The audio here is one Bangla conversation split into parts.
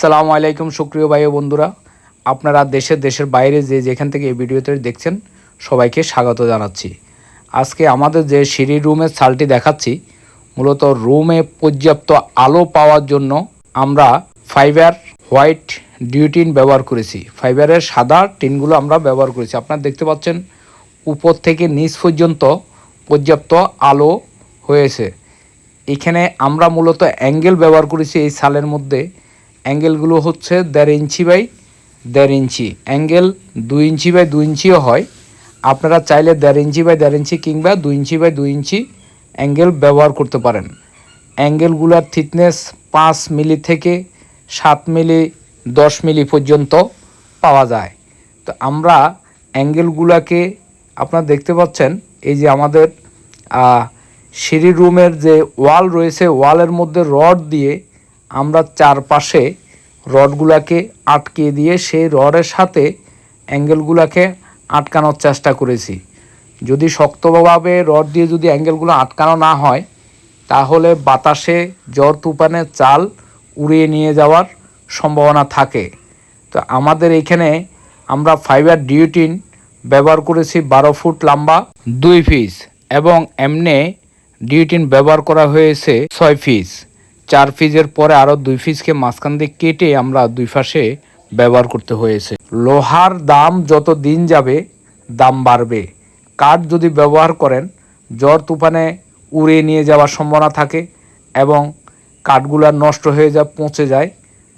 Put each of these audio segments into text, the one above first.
আসসালামু আলাইকুম, সুপ্রিয় ভাই বন্ধুরা। আপনারা দেশের দেশের বাইরে যে যেখান থেকে এই ভিডিওতে দেখছেন, সবাইকে স্বাগত জানাচ্ছি। আজকে আমাদের যে সিঁড়ি রুমের চালটি দেখাচ্ছি, মূলত রুমে পর্যাপ্ত আলো পাওয়ার জন্য আমরা ফাইবার হোয়াইট ডিউটিন ব্যবহার করেছি। ফাইবারের সাদা টিনগুলো আমরা ব্যবহার করেছি। আপনারা দেখতে পাচ্ছেন, উপর থেকে নিচ পর্যন্ত পর্যাপ্ত আলো হয়েছে। এখানে আমরা মূলত অ্যাঙ্গেল ব্যবহার করেছি এই সালের মধ্যে। অ্যাঙ্গেলগুলো হচ্ছে দেড় ইঞ্চি বাই দেড় ইঞ্চি। অ্যাঙ্গেল দুই ইঞ্চি বাই দুই ইঞ্চিও হয়। আপনারা চাইলে দেড় ইঞ্চি বাই দেড় ইঞ্চি কিংবা দুই ইঞ্চি বাই দুই ইঞ্চি অ্যাঙ্গেল ব্যবহার করতে পারেন। অ্যাঙ্গেলগুলোর থিকনেস পাঁচ মিলি থেকে সাত মিলি, দশ মিলি পর্যন্ত পাওয়া যায়। তো আমরা অ্যাঙ্গেলগুলোকে আপনারা দেখতে পাচ্ছেন, এই যে আমাদের সিঁড়ি রুমের যে ওয়াল রয়েছে, ওয়ালের মধ্যে রড দিয়ে আমরা চারপাশে রডগুলাকে আটকে দিয়ে সেই রডের সাথে অ্যাঙ্গেলগুলোকে আটকানোর চেষ্টা করেছি। যদি শক্তভাবে রড দিয়ে যদি অ্যাঙ্গেলগুলো আটকানো না হয়, তাহলে বাতাসে জ্বর তুফানে চাল উড়িয়ে নিয়ে যাওয়ার সম্ভাবনা থাকে। তো আমাদের এইখানে আমরা ফাইবার ডিউটিন ব্যবহার করেছি বারো ফুট লম্বা, দুই পিস এবং এমনি ডিউটিন ব্যবহার করা হয়েছে ছয় পিস চার পিসের পরে আরও দুই পিসকে মাঝখান দিয়ে কেটে আমরা দুই পাশে ব্যবহার করতে হয়েছে। লোহার দাম যত দিন যাবে, দাম বাড়বে। কাঠ যদি ব্যবহার করেন, জ্বর তুফানে উড়িয়ে নিয়ে যাওয়ার সম্ভাবনা থাকে এবং কাঠগুলা নষ্ট হয়ে যায় পচে যায়।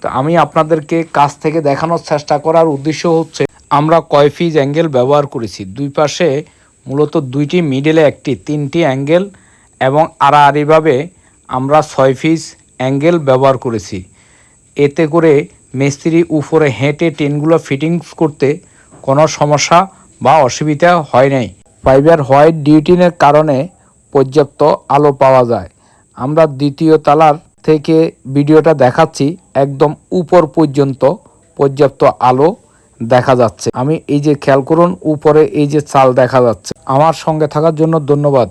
তো আমি আপনাদেরকে কাছ থেকে দেখানোর চেষ্টা করার উদ্দেশ্য হচ্ছে, আমরা কয় ফিজ অ্যাঙ্গেল ব্যবহার করেছি? দুই পাশে মূলত দুইটি মিডলে একটি, তিনটি অ্যাঙ্গেল এবং আড়াআড়িভাবে আমরা ছয় পিস অ্যাঙ্গেল ব্যবহার করেছি। এতে করে মিস্ত্রি উপরে হেঁটে টিনগুলো ফিটিংস করতে কোনো সমস্যা বা অসুবিধা হয় নাই। ফাইবার হোয়াইট ডিউটিনের কারণে পর্যাপ্ত আলো পাওয়া যায়। আমরা দ্বিতীয় তালার থেকে ভিডিওটা দেখাচ্ছি, একদম উপর পর্যন্ত পর্যাপ্ত আলো দেখা যাচ্ছে। আমি এই যে খেয়াল করুন, উপরে এই যে চাল দেখা যাচ্ছে। আমার সঙ্গে থাকার জন্য ধন্যবাদ।